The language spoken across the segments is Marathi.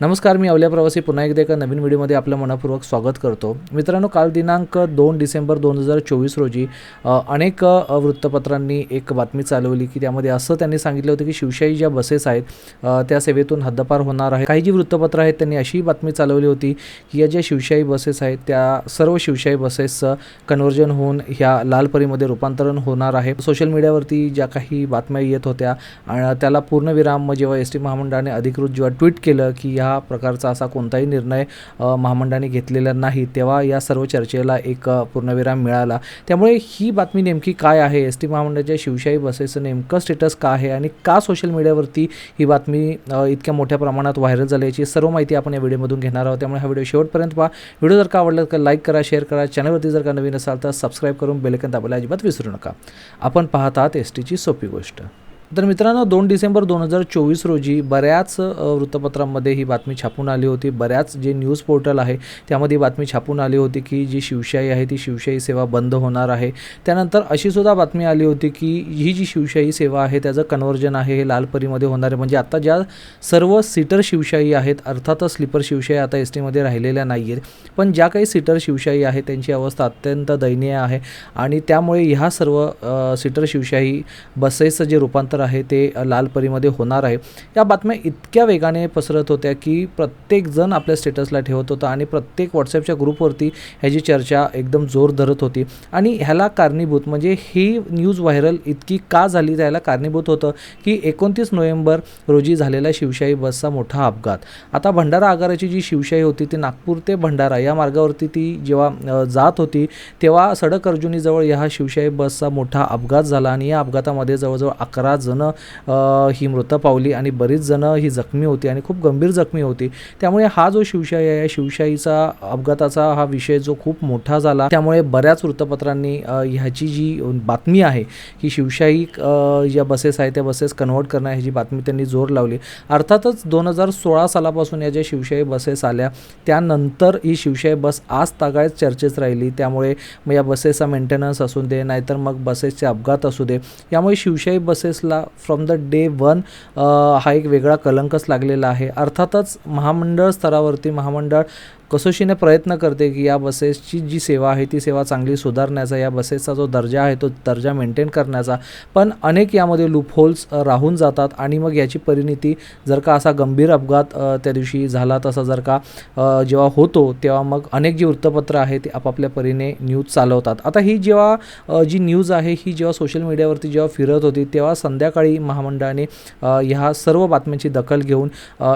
नमस्कार मी अवल्या प्रवासी. पुन्हा एकदा एका नवीन व्हिडिओमध्ये आपलं मनपूर्वक स्वागत करतो. मित्रांनो काल दिनांक दोन डिसेंबर दोन हजार चोवीस रोजी अनेक वृत्तपत्रांनी एक बातमी चालवली की त्यामध्ये असं त्यांनी सांगितलं होतं की शिवशाही ज्या बसेस आहेत त्या सेवेतून हद्दपार होणार आहे काही जी वृत्तपत्रं आहेत त्यांनी अशी बातमी चालवली होती की या ज्या शिवशाही बसेस आहेत त्या सर्व शिवशाही बसेसचं कन्व्हर्जन होऊन ह्या लालपरीमध्ये रूपांतरण होणार आहे. सोशल मीडियावरती ज्या काही बातम्या येत होत्या आणि त्याला पूर्णविराम जेव्हा एस टी महामंडळाने अधिकृत जेव्हा ट्विट केलं की ह्या प्रकारचा असा कोणताही निर्णय महामंडळाने घेतलेला नाही तेव्हा या सर्व चर्चेला एक पूर्णविराम मिळाला. त्यामुळे ही बातमी नेमकी काय आहे? एस टी महामंडळाच्या शिवशाही बसेसचं नेमकं स्टेटस काय आहे आणि का सोशल मीडियावरती ही बातमी इतक्या मोठ्या प्रमाणात व्हायरल झाली याची सर्व माहिती आपण या व्हिडिओमधून घेणार आहोत. त्यामुळे हा व्हिडिओ शेवटपर्यंत पहा. व्हिडिओ जर का आवडला तर लाईक करा शेअर करा. चॅनलवरती जर का नवीन असाल तर सबस्क्राईब करून बेलकन दाबायला अजिबात विसरू नका. आपण पाहत आहात एस टीची सोपी गोष्ट. तर मित्रांनो दोन डिसेंबर दोन हजार चोवीस रोजी बऱ्याच वृत्तपत्रांमध्ये ही बातमी छापून आली होती. बऱ्याच जे न्यूज पोर्टल आहे त्यामध्ये बातमी छापून आली होती की जी शिवशाही आहे ती शिवशाही सेवा बंद होणार आहे. त्यानंतर अशी सुद्धा बातमी आली होती की ही जी शिवशाही सेवा आहे त्याचं कन्व्हर्जन आहे हे लालपरीमध्ये होणार आहे. म्हणजे आता ज्या सर्व सीटर शिवशाही आहेत अर्थातच स्लीपर शिवशाही आता एस टीमध्ये राहिलेल्या नाही आहेत पण ज्या काही सीटर शिवशाही आहे त्यांची अवस्था अत्यंत दयनीय आहे. आणि त्यामुळे ह्या सर्व सीटर शिवशाही बसेसचं जे रूपांतर आहे ते लाल लालपरीमध्ये होणार आहे. या बातम्या इतक्या वेगाने पसरत होत्या की प्रत्येकजण आपल्या स्टेटसला ठेवत होता आणि प्रत्येक व्हॉट्सॲपच्या ग्रुपवरती ह्याची चर्चा एकदम जोर धरत होती. आणि ह्याला कारणीभूत म्हणजे ही न्यूज व्हायरल इतकी का झाली त्याला कारणीभूत होतं की एकोणतीस नोव्हेंबर रोजी झालेला शिवशाही बसचा मोठा अपघात. आता भंडारा आगाराची जी शिवशाही होती ती नागपूर ते भंडारा या मार्गावरती ती जेव्हा जात होती तेव्हा सडक अर्जुनीजवळ ह्या शिवशाही बसचा मोठा अपघात झाला आणि या अपघातामध्ये जवळजवळ अकरा जणं ही मृत पावली आणि बरीच जणं ही जखमी होती आणि खूप गंभीर जखमी होती. त्यामुळे हा जो शिवशाही आहे या शिवशाहीचा अपघाताचा हा विषय जो खूप मोठा झाला. त्यामुळे बऱ्याच वृत्तपत्रांनी ह्याची जी बातमी आहे की शिवशाही ज्या बसेस आहेत त्या बसेस कन्वर्ट करणं ह्याची बातमी त्यांनी जोर लावली. अर्थातच दोन हजार सोळा सालापासून या ज्या शिवशाही बसेस आल्या त्यानंतर ही शिवशाही बस आज तागायत चर्चेत राहिली. त्यामुळे मग या बसेसचा मेंटेनन्स असू दे नाहीतर मग बसेसचे अपघात असू दे. यामुळे शिवशाही बसेसला फ्रॉम द डे वन हा एक वेगळा कलंकच लागलेला आहे. अर्थातच महामंडळ स्तरावरती महामंडळ कसोशीने प्रयत्न करते की या बसेसची जी सेवा आहे ती सेवा चांगली सुधारण्याचा या बसेसचा जो दर्जा आहे तो दर्जा मेंटेन करण्याचा. पण अनेक यामध्ये लूपहोल्स राहून जातात आणि मग याची परिणिती जर का असा गंभीर अपघात त्या दिवशी झाला तसा जर का जेव्हा होतो तेव्हा मग अनेक जी वृत्तपत्र आहे ती आपापल्या परीने न्यूज चालवतात. आता ही जेव्हा जी न्यूज आहे ही जेव्हा सोशल मीडियावरती जेव्हा फिरत होती तेव्हा संध्याकाळी महामंडळाने ह्या सर्व बातम्यांची दखल घेऊन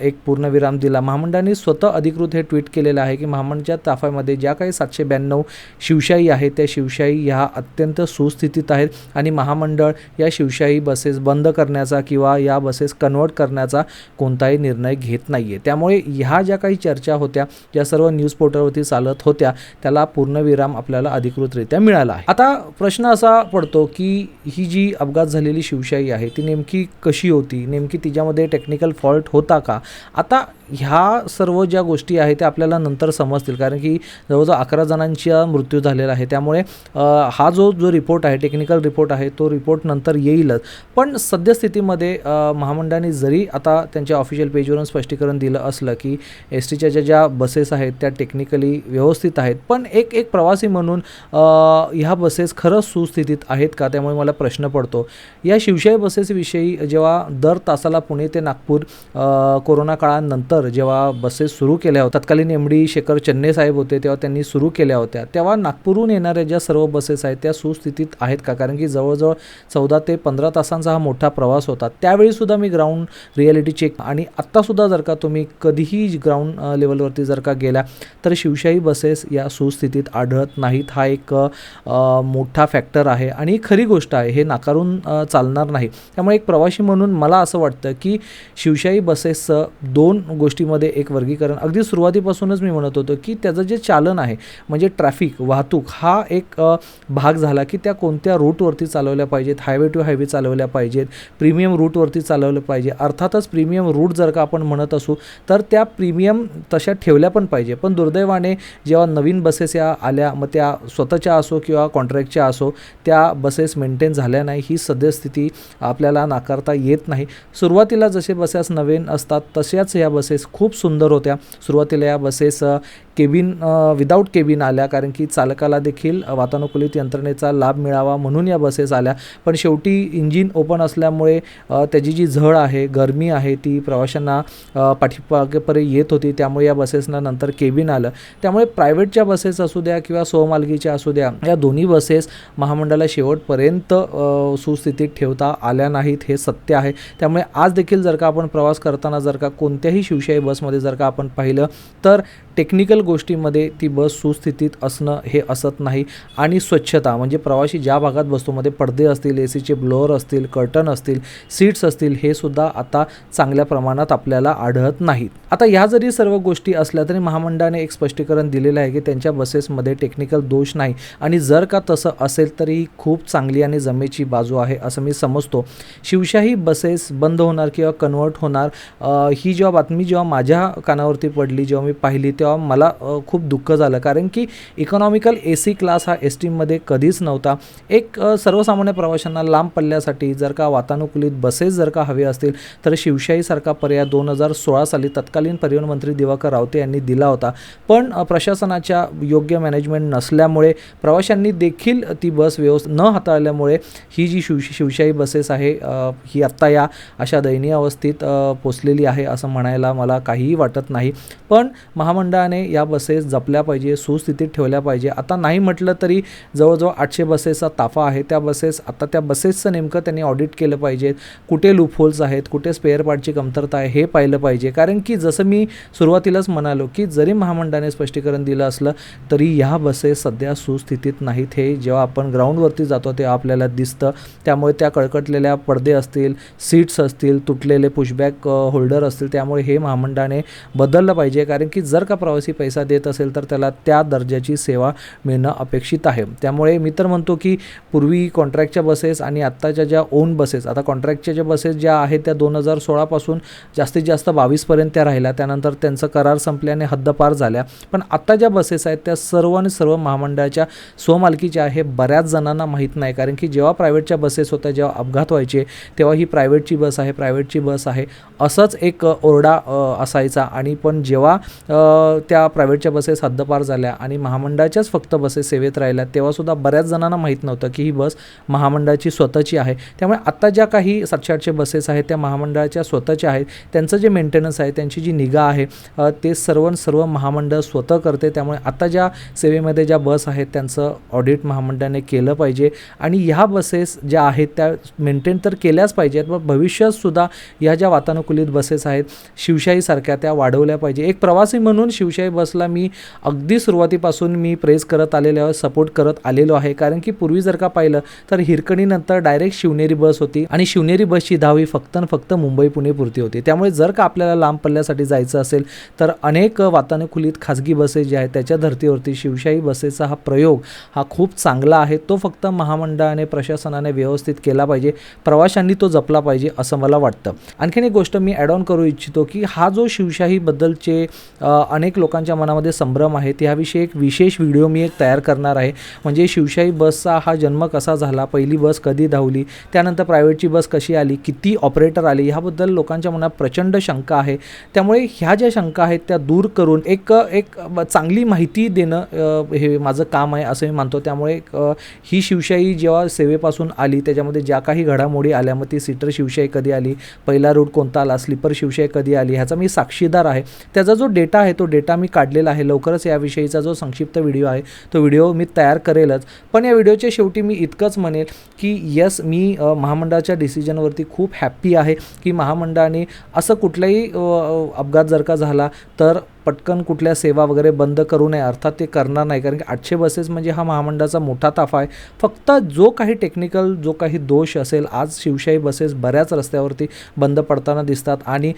एक पूर्णविराम दिला. महामंडळाने स्वतः अधिकृत हे ट्विट केलेलं आहे की महामंडच्या ताफ्यामध्ये ज्या काही सातशे ब्याण्णव शिवशाही आहेत त्या शिवशाही ह्या अत्यंत सुस्थितीत आहेत आणि महामंडळ या शिवशाही बसेस बंद करण्याचा किंवा या बसेस कन्वर्ट करण्याचा कोणताही निर्णय घेत नाही आहे त्यामुळे ह्या ज्या काही चर्चा होत्या ज्या सर्व न्यूज पोर्टलवरती चालत होत्या त्याला पूर्णविराम आपल्याला अधिकृतरित्या मिळाला आहे. आता प्रश्न असा पडतो की ही जी अपघात झालेली शिवशाही आहे ती नेमकी कशी होती? नेमकी तिच्यामध्ये टेक्निकल फॉल्ट होता का? आता ह्या सर्व ज्या गोष्टी आहेत त्या आपल्याला नंतर समजतील. कारण की जवळजवळ अकरा जणांचा मृत्यू झालेला आहे. त्यामुळे हा जो जो रिपोर्ट आहे टेक्निकल रिपोर्ट आहे तो रिपोर्ट नंतर येईलच. पण सद्यस्थितीमध्ये महामंडळाने जरी आता त्यांच्या ऑफिशियल पेजवरून स्पष्टीकरण दिलं असलं की एस टीच्या ज्या ज्या बसेस आहेत त्या टेक्निकली व्यवस्थित आहेत. पण एक एक प्रवासी म्हणून ह्या बसेस खरंच सुस्थितीत आहेत का? त्यामुळे मला प्रश्न पडतो. या शिवशाही बसेसविषयी जेव्हा दर तासाला पुणे ते नागपूर कोरोना काळानंतर जेव्हा बसेस सुरू केल्या होत्या तत्कालीन एम डी शेखर चन्ने साहेब होते तेव्हा त्यांनी सुरू केल्या होत्या. तेव्हा नागपूरहून येणाऱ्या ज्या सर्व बसेस आहेत त्या सुस्थितीत आहेत का? कारण की जवळजवळ चौदा ते पंधरा तासांचा हा मोठा प्रवास होता. त्यावेळीसुद्धा मी ग्राउंड रियालिटी चेक आणि आत्तासुद्धा जर का तुम्ही कधीही ग्राउंड लेवलवरती जर का गेला तर शिवशाही बसेस या सुस्थितीत आढळत नाहीत. हा एक मोठा फॅक्टर आहे आणि ही खरी गोष्ट आहे हे नाकारून चालणार नाही. त्यामुळे एक प्रवासी म्हणून मला असं वाटतं की शिवशाही बसेसचं दोन गोष्टीमध्ये एक वर्गीकरण. अगदी सुरुवातीपासूनच मी म्हणत होतो की त्याचं जे चालन आहे म्हणजे ट्रॅफिक वाहतूक हा एक भाग झाला की त्या कोणत्या रूटवरती चालवल्या पाहिजेत? हायवे टू हायवे चालवल्या पाहिजेत. प्रीमियम रूटवरती चालवलं पाहिजे. अर्थातच प्रीमियम रूट जर का आपण म्हणत असू तर त्या प्रीमियम तशा ठेवल्या पण पाहिजे. पण दुर्दैवाने जेव्हा नवीन बसेस या आल्या मग त्या स्वतःच्या असो किंवा कॉन्ट्रॅक्टच्या असो त्या बसेस मेंटेन झाल्या नाही. ही सद्यस्थिती आपल्याला नाकारता येत नाही. सुरुवातीला जसे बसेस नवीन असतात तशाच या बसेस बसेस खूप सुंदर होत्या. सुरुवातीला या बसेस केबिन विदाऊट केबिन आल्या कारण की चालकाला देखील वातानुकूलित यंत्रणेचा लाभ मिळावा म्हणून या बसेस आल्या. पण शेवटी इंजिन ओपन असल्यामुळे त्याची जी झळ आहे गरमी आहे ती प्रवाशांना पाठीपागेपर्यंत येत होती. त्यामुळे या बसेसना नंतर केबिन आलं. त्यामुळे प्रायव्हेटच्या बसेस असू द्या किंवा स्वमालकीच्या असू द्या या दोन्ही बसेस महामंडळाला शेवटपर्यंत सुस्थितीत ठेवता आल्या नाहीत हे सत्य आहे. त्यामुळे आज देखील जर का आपण प्रवास करताना जर का कोणत्याही शिवशाही बसमध्ये जर का आपण पाहिलं तर टेक्निकल गोष्टीमध्ये ती बस सुस्थितीत असणं हे असत नाही. आणि स्वच्छता म्हणजे प्रवाशी ज्या भागात बसतो मध्ये पडदे असतील ए सीचे ब्लोअर असतील कर्टन असतील सीट्स असतील हे सुद्धा आता चांगल्या प्रमाणात आपल्याला आढळत नाहीत. आता ह्या जरी सर्व गोष्टी असल्या तरी महामंडळाने एक स्पष्टीकरण दिलेलं आहे की त्यांच्या बसेसमध्ये टेक्निकल दोष नाही. आणि जर का तसं असेल तरी ही खूप चांगली आणि जमेची बाजू आहे असं मी समजतो. शिवशाही बसेस बंद होणार किंवा कन्वर्ट होणार ही जेव्हा बातमी जेव्हा माझ्या कानावरती पडली जेव्हा मी पाहिली तेव्हा मला खूप दुःख झालं. कारण की इकॉनॉमिकल ए सी क्लास हा एस टीमध्ये कधीच नव्हता. एक सर्वसामान्य प्रवाशांना लांब पल्ल्यासाठी जर का वातानुकूलित बसेस जर का हवे असतील तर शिवशाहीसारखा पर्याय दोन हजार सोळा साली तत्कालीन परिवहन मंत्री दिवाकर रावते यांनी दिला होता. पण प्रशासनाच्या योग्य मॅनेजमेंट नसल्यामुळे प्रवाशांनी देखील ती बस व्यवस्थ न हाताळल्यामुळे ही जी शिव शिवशाही बसेस आहे ही आत्ता या अशा दयनीय अवस्थेत पोचलेली आहे असं म्हणायला मला काहीही वाटत नाही. पण महामंडळाने या बसेस जपल्या पाहिजे सुस्थितीत ठेवल्या पाहिजे. आता नाही म्हटलं तरी जवळजवळ आठशे बसेसचा ताफा आहे. त्या बसेस आता त्या बसेसचं नेमकं त्यांनी ऑडिट केलं पाहिजे. कुठे लूपहोल्स आहेत कुठे स्पेअर पार्टची कमतरता आहे हे पाहिलं पाहिजे. कारण की जसं मी सुरुवातीलाच म्हणालो की जरी महामंडळाने स्पष्टीकरण दिलं असलं तरी ह्या बसेस सध्या सुस्थितीत नाहीत. हे जेव्हा आपण ग्राउंडवरती जातो तेव्हा आपल्याला दिसतं. त्यामुळे त्या कळकटलेल्या पडदे असतील सीट्स असतील तुटलेले पुशबॅक होल्डर असतील त्यामुळे हे महामंडळाने बदललं पाहिजे. कारण की जर का प्रवासी पैसा देत असेल तर त्याला त्या दर्जाची सेवा मिळणं अपेक्षित आहे. त्यामुळे मी तर म्हणतो की पूर्वी कॉन्ट्रॅक्टच्या बसेस आणि आत्ताच्या ज्या ओन बसेस आता कॉन्ट्रॅक्टच्या ज्या बसेस ज्या आहेत त्या दोन हजार सोळापासून जास्तीत जास्त बावीसपर्यंत त्या राहिल्या. त्यानंतर त्यांचं करार संपल्याने हद्दपार झाल्या. पण आत्ता ज्या बसेस आहेत त्या सर्व आणि सर्व महामंडळाच्या स्वमालकीच्या आहे बऱ्याच जणांना माहीत नाही. कारण की जेव्हा प्रायव्हेटच्या बसेस होत्या जेव्हा अपघात व्हायचे तेव्हा ही प्रायव्हेटची बस आहे प्रायव्हेटची बस आहे. असंच एक ओरडा असायचा. आणि पण जेव्हा त्या प्रायव्हेटच्या बसेस हद्दपार झाल्या आणि महामंडळाच्याच फक्त बसेस सेवेत राहिल्या तेव्हासुद्धा बऱ्याच जणांना माहीत नव्हतं की ही बस महामंडळाची स्वतःची आहे. त्यामुळे आत्ता ज्या काही सातशे आठशे बसेस आहेत त्या महामंडळाच्या स्वतःच्या आहेत त्यांचं जे मेंटेनन्स आहे त्यांची जी निगा आहे ते सर्व सर्व महामंडळ स्वतः करते. त्यामुळे आत्ता ज्या सेवेमध्ये ज्या बस आहेत त्यांचं ऑडिट महामंडळाने केलं पाहिजे आणि ह्या बसेस ज्या आहेत त्या मेंटेन तर केल्याच पाहिजेत पण भविष्यातसुद्धा ह्या ज्या वातानुकूलित बसेस आहेत शिवशाहीसारख्या त्या वाढवल्या पाहिजे. एक प्रवासी म्हणून शिवशाही बस बिझनेसला मी अगदी सुरुवातीपासून मी प्रेस करत आलेलो आहे सपोर्ट करत आलेलो आहे. कारण की पूर्वी जर का पाहिलं तर हिरकणीनंतर डायरेक्ट शिवनेरी बस होती. आणि शिवनेरी बसची धाव ही फक्त आणि फक्त मुंबई पुणे पुरती होती. त्यामुळे जर का आपल्याला लांब पल्ल्यासाठी जायचं असेल तर अनेक वातानुकूलित खाजगी बसेस ज्या आहेत त्याच्या धर्तीवरती शिवशाही बसेसचा हा प्रयोग हा खूप चांगला आहे. तो फक्त महामंडळाने प्रशासनाने व्यवस्थित केला पाहिजे. प्रवाशांनी तो जपला पाहिजे असं मला वाटतं. आणखीन एक गोष्ट मी ॲड ऑन करू इच्छितो की हा जो शिवशाहीबद्दलचे अनेक लोकांच्या मनामध्ये संभ्रम आहे त्याविषयी एक विशेष व्हिडिओ मी एक तयार करणार आहे. म्हणजे शिवशाही बसचा हा जन्म कसा झाला पहिली बस कधी धावली त्यानंतर प्रायव्हेटची बस कशी आली किती ऑपरेटर आले ह्याबद्दल लोकांच्या मनात प्रचंड शंका आहे. त्यामुळे ह्या ज्या शंका आहेत त्या दूर करून एक एक चांगली माहिती देणं हे माझं काम आहे असं मी मानतो. त्यामुळे ही शिवशाही जेव्हा सेवेपासून आली त्याच्यामध्ये ज्या काही घडामोडी आल्या मग ती सीटर शिवशाही कधी आली पहिला रूट कोणता आला स्लीपर शिवशाही कधी आली ह्याचा मी साक्षीदार आहे. त्याचा जो डेटा आहे तो डेटा मी काढ काढलेला आहे. लवकरच याविषयीचा जो संक्षिप्त व्हिडिओ आहे तो व्हिडिओ मी तयार करेलच. पण या व्हिडिओच्या शेवटी मी इतकंच म्हणेल की यस मी महामंडळाच्या डिसिजनवरती खूप हॅप्पी आहे की महामंडळाने असं कुठलाही अपघात जर का झाला तर पटकन कुठल्या सेवा वगैरे बंद करू नये अर्थात ते करणार नाही. कारण की आठशे बसेस म्हणजे हा महामंडळाचा मोठा ताफा आहे. फक्त जो काही टेक्निकल जो काही दोष असेल आज शिवशाही बसेस बऱ्याच रस्त्यावरती बंद पडताना दिसतात. आणि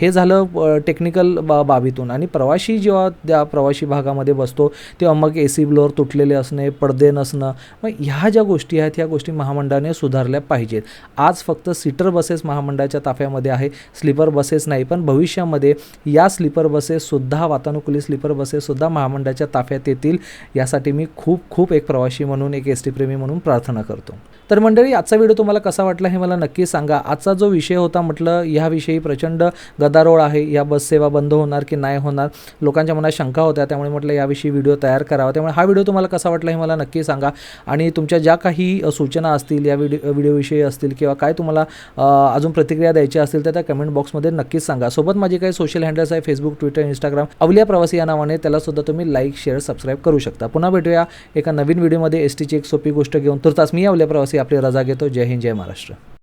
हे झालं टेक्निकल बा बाबीतून. आणि प्रवाशी जेव्हा त्या प्रवाशी भागामध्ये बसतो तेव्हा मग ए सी ब्लोअर तुटलेले असणे पडदे नसणं मग ह्या ज्या गोष्टी आहेत ह्या गोष्टी महामंडळाने सुधारल्या पाहिजेत. आज फक्त सीटर बसेस महामंडळाच्या ताफ्यामध्ये आहे स्लीपर बसेस नाही पण भविष्यामध्ये या स्लीपर बसेस सुद्धा वातानुकूलित स्लीपर बसेससुद्धा महामंडळाच्या ताफ्यात येतील. यासाठी मी खूप खूप एक प्रवासी म्हणून एक एस टी प्रेमी म्हणून प्रार्थना करतो. तर मंडळी आजचा व्हिडिओ तुम्हाला कसा वाटला हे मला नक्की सांगा. आजचा जो विषय होता म्हटलं ह्याविषयी प्रचंड गदारोळ आहे. या बससेवा बंद होणार की नाही होणार? लोकांच्या मनात शंका होत्या त्यामुळे म्हटलं याविषयी व्हिडिओ तयार करावा. त्यामुळे हा व्हिडिओ तुम्हाला कसा वाटला हे मला नक्की सांगा. आणि तुमच्या ज्या काही सूचना असतील या व्हिडिओ व्हिडिओविषयी असतील किंवा काय तुम्हाला अजून प्रतिक्रिया द्यायची असतील तर त्या कमेंट बॉक्समध्ये नक्कीच सांगा. सोबत माझे काही सोशल हँडल्स आहे Facebook Twitter Insta Instagram Avaliya Pravasi या नावाने त्याला सुद्धा तुम्ही लाईक शेअर सबस्क्राईब करू शकता. पुन्हा भेटूया एका नवीन व्हिडिओमध्ये एस टीची एक सोपी गोष्ट घेऊन. तुर्तास मी अवलिया प्रवासी आपली रजा घेतो. जय हिंद जय महाराष्ट्र.